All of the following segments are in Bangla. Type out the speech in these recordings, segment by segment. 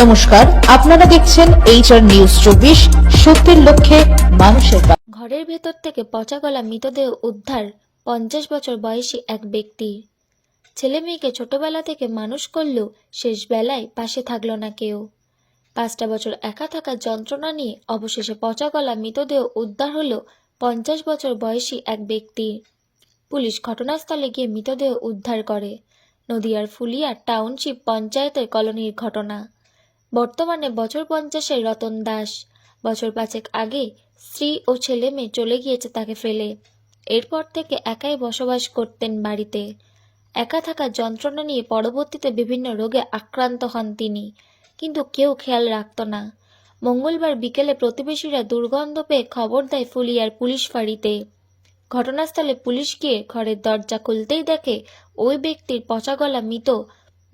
নমস্কার, আপনারা দেখছেন এইচআর নিউজ চব্বিশ, সত্যের লক্ষ্যে মানুষের ঘরের ভেতর থেকে পচা গলা মৃতদেহ উদ্ধার পঞ্চাশ বছর বয়সী এক ব্যক্তির ছেলে মেয়েকে ছোটবেলা থেকে মানুষ করলেও শেষ বেলায় পাশে থাকল না কেউ। পাঁচটা বছর একা থাকার যন্ত্রণা নিয়ে অবশেষে পচা গলা মৃতদেহ উদ্ধার হলো পঞ্চাশ বছর বয়সী এক ব্যক্তির পুলিশ ঘটনাস্থলে গিয়ে মৃতদেহ উদ্ধার করে। নদিয়ার ফুলিয়া টাউনশিপ পঞ্চায়েতের কলোনির ঘটনা। বর্তমানে বছর পঞ্চাশের রতন দাস। বছর পাঁচেক আগে স্ত্রী ও ছেলে মেয়ে চলে গিয়েছে তাকে ফেলে। এরপর থেকে একাই বসবাস করতেন বাড়িতে। একা থাকা যন্ত্রণা নিয়ে পরবর্তীতে বিভিন্ন রোগে আক্রান্ত হন তিনি। কিন্তু কেউ খেয়াল রাখত না। মঙ্গলবার বিকেলে প্রতিবেশীরা দুর্গন্ধ পেয়ে খবর দেয় ফুলিয়ার পুলিশ ফাঁড়িতে। ঘটনাস্থলে পুলিশ গিয়ে ঘরের দরজা খুলতেই দেখে ওই ব্যক্তির পচা গলা মৃত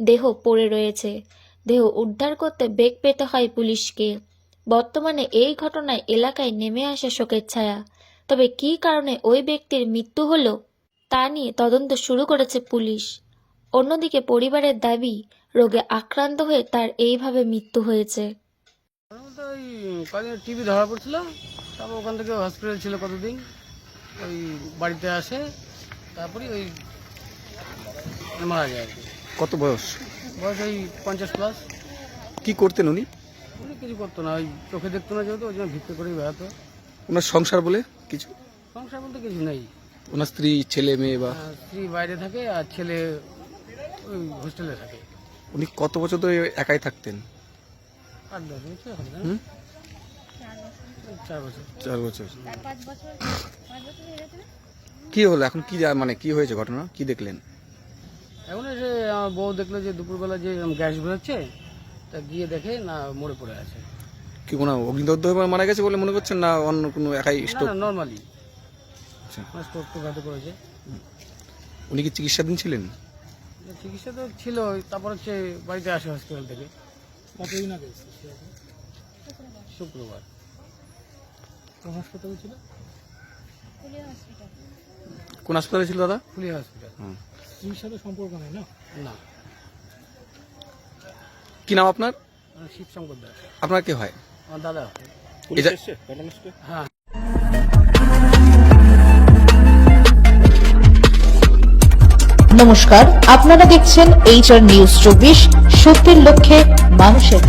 দেহ পড়ে রয়েছে। দেহ উদ্ধার করতে বেগ পেতে হয় পুলিশকে। বর্তমানে এই ঘটনায় এলাকায় নেমে আসে শোকের ছায়া। তবে কী কারণে ওই ব্যক্তির মৃত্যু হলো তা নিয়ে তদন্ত শুরু করেছে পুলিশ। অন্যদিকে পরিবারের দাবি রোগে আক্রান্ত হয়ে তার এইভাবে মৃত্যু হয়েছে। টিভি ধরা পড়ছিল তারপর ওখান থেকে হসপিটাল ছিল কতদিন ওই বাড়িতে আসে তারপরে ওই মারা যায় কত বয়স? বয়স ওই পঞ্চাশ প্লাস কি করতেন উনি? উনি কিছু করতো না ওই চোখে দেখতো না যেহেতু ওই জন্য ভিক্ষে করেই বেড়াতো। ওনার সংসার বলে কিছু? সংসার বলতে কিছু নেই। ওনার স্ত্রী ছেলে মেয়ে বা? আহ, স্ত্রী বাইরে থাকে আর ছেলে ওই হোস্টেলে থাকে। উনি কত বছর ধরে একাই থাকতেন? আট দশ বছর হবে না? হুম? চার বছর। চার বছর। কি হলো? এখন কি যা- মানে কি হয়েছে ঘটনা? কি দেখলেন? এখন এসে আমার বউ দেখল যে দুপুরবেলা যে গ্যাস বেরোচ্ছে তা গিয়ে দেখে না মরে পড়ে আছে। কি কোনো অগ্নিদগ্ধ হয়ে মারা গেছে বলে মনে করছেন না অন্য কোনো একাই স্টোক না নর্মালি আচ্ছা। স্টোক তো ঘাতে করেছে। উনি কি চিকিৎসাধীন ছিলেন? চিকিৎসা তো ছিল তারপর হচ্ছে বাড়িতে আসে হসপিটাল থেকে। কতদিন আগে শুক্রবার। কোন হাসপাতালে ছিল? কোন হাসপাতালে ছিল দাদা? ফুলিয়া হসপিটাল। স্ত্রীর সাথে সম্পর্ক নেই না? না। কি নাম আপনার? আমার শিবশঙ্কর দাস। আপনার কে হয়? আমার দাদা। হ্যাঁ। নমস্কার আপনারা দেখছেন এইচআর নিউজ চব্বিশ সত্যের লক্ষ্যে মানুষের